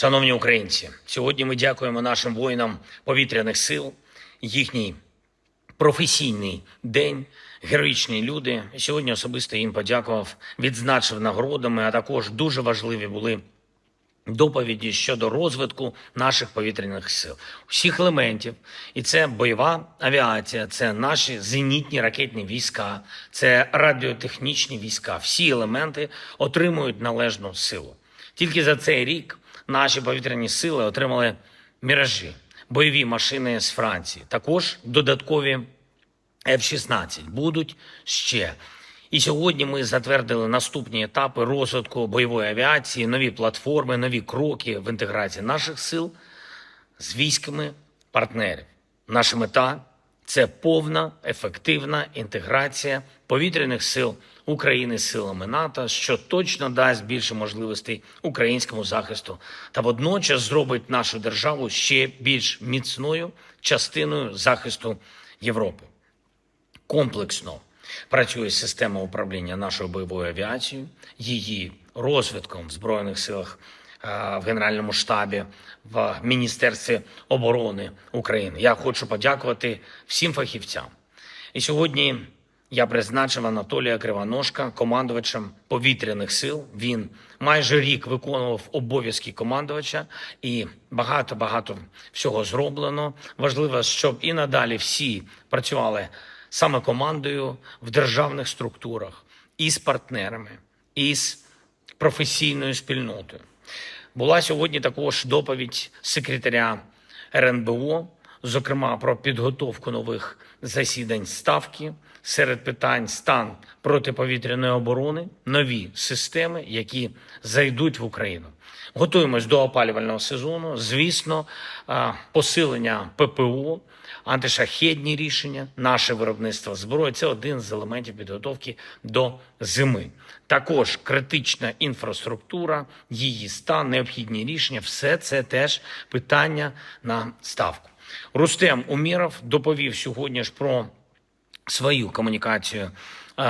Шановні українці, сьогодні ми дякуємо нашим воїнам повітряних сил, їхній професійний день, героїчні люди. Сьогодні особисто їм подякував, відзначив нагородами, а також дуже важливі були доповіді щодо розвитку наших повітряних сил, всіх елементів. І це бойова авіація, це наші зенітні ракетні війська, це радіотехнічні війська. Всі елементи отримують належну силу. Тільки за цей рік наші повітряні сили отримали міражі, бойові машини з Франції, також додаткові F-16 будуть ще. І сьогодні ми затвердили наступні етапи розвитку бойової авіації, нові платформи, нові кроки в інтеграції наших сил з військами партнерів. Наша мета це повна ефективна інтеграція повітряних сил України з силами НАТО, що точно дасть більше можливостей українському захисту та водночас зробить нашу державу ще більш міцною частиною захисту Європи. Комплексно працює система управління нашою бойовою авіацією, її розвитком в Збройних силах, в Генеральному штабі, в Міністерстві оборони України. Я хочу подякувати всім фахівцям. І сьогодні я призначив Анатолія Кривоножка командувачем повітряних сил. Він майже рік виконував обов'язки командувача, і багато багато всього зроблено. Важливо, щоб і надалі всі працювали саме командою в державних структурах і з партнерами, і з професійною спільнотою. Була сьогодні також доповідь секретаря РНБО, зокрема про підготовку нових засідань ставки серед питань стан протиповітряної оборони, нові системи, які зайдуть в Україну. Готуємось до опалювального сезону. Звісно, посилення ППО, антишахедні рішення, наше виробництво зброї це один з елементів підготовки до зими. Також критична інфраструктура, її стан, необхідні рішення все це теж питання на ставку. Рустем Уміров доповів сьогодні ж про свою комунікацію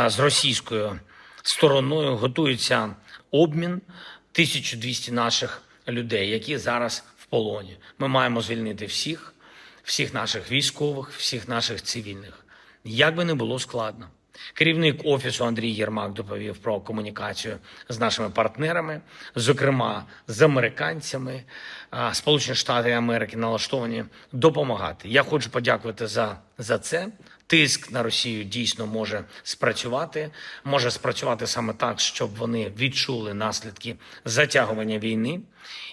з російською стороною. Готується обмін 1200 наших людей, які зараз в полоні. Ми маємо звільнити всіх, всіх наших військових, всіх наших цивільних. Як би не було складно. Керівник офісу Андрій Єрмак доповів про комунікацію з нашими партнерами, зокрема з американцями. Сполучені Штати Америки налаштовані допомагати. Я хочу подякувати за, за це. Тиск на Росію дійсно може спрацювати, може спрацювати саме так, щоб вони відчули наслідки затягування війни.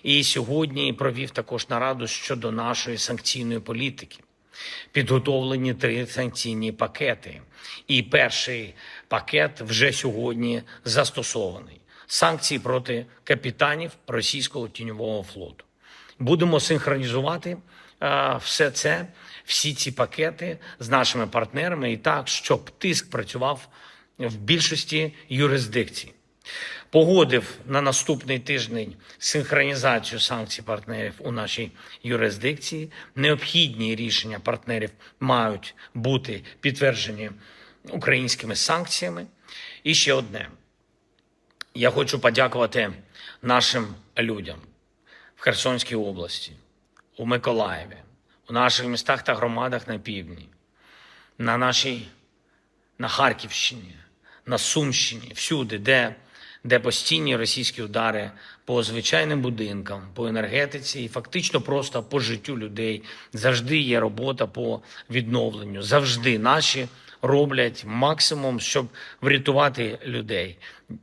І сьогодні провів також нараду щодо нашої санкційної політики. Підготовлені три санкційні пакети, і перший пакет вже сьогодні застосований. Санкції проти капітанів російського тіньового флоту. Будемо синхронізувати е, все це, всі ці пакети з нашими партнерами, і так, щоб тиск працював в більшості юрисдикцій. Погодив на наступний тиждень синхронізацію санкцій партнерів у нашій юрисдикції. Необхідні рішення партнерів мають бути підтверджені українськими санкціями. І ще одне. Я хочу подякувати нашим людям в Херсонській області, у Миколаєві, у наших містах та громадах на півдні, на нашій на Харківщині, на Сумщині, всюди, де, де постійні російські удари по звичайним будинкам, по енергетиці і фактично просто по життю людей. Завжди є робота по відновленню. Завжди наші роблять максимум, щоб врятувати людей.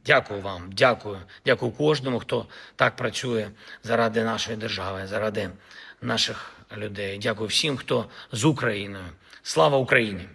Дякую вам, дякую, дякую кожному, хто так працює заради нашої держави, заради наших людей. Дякую всім, хто з Україною. Слава Україні!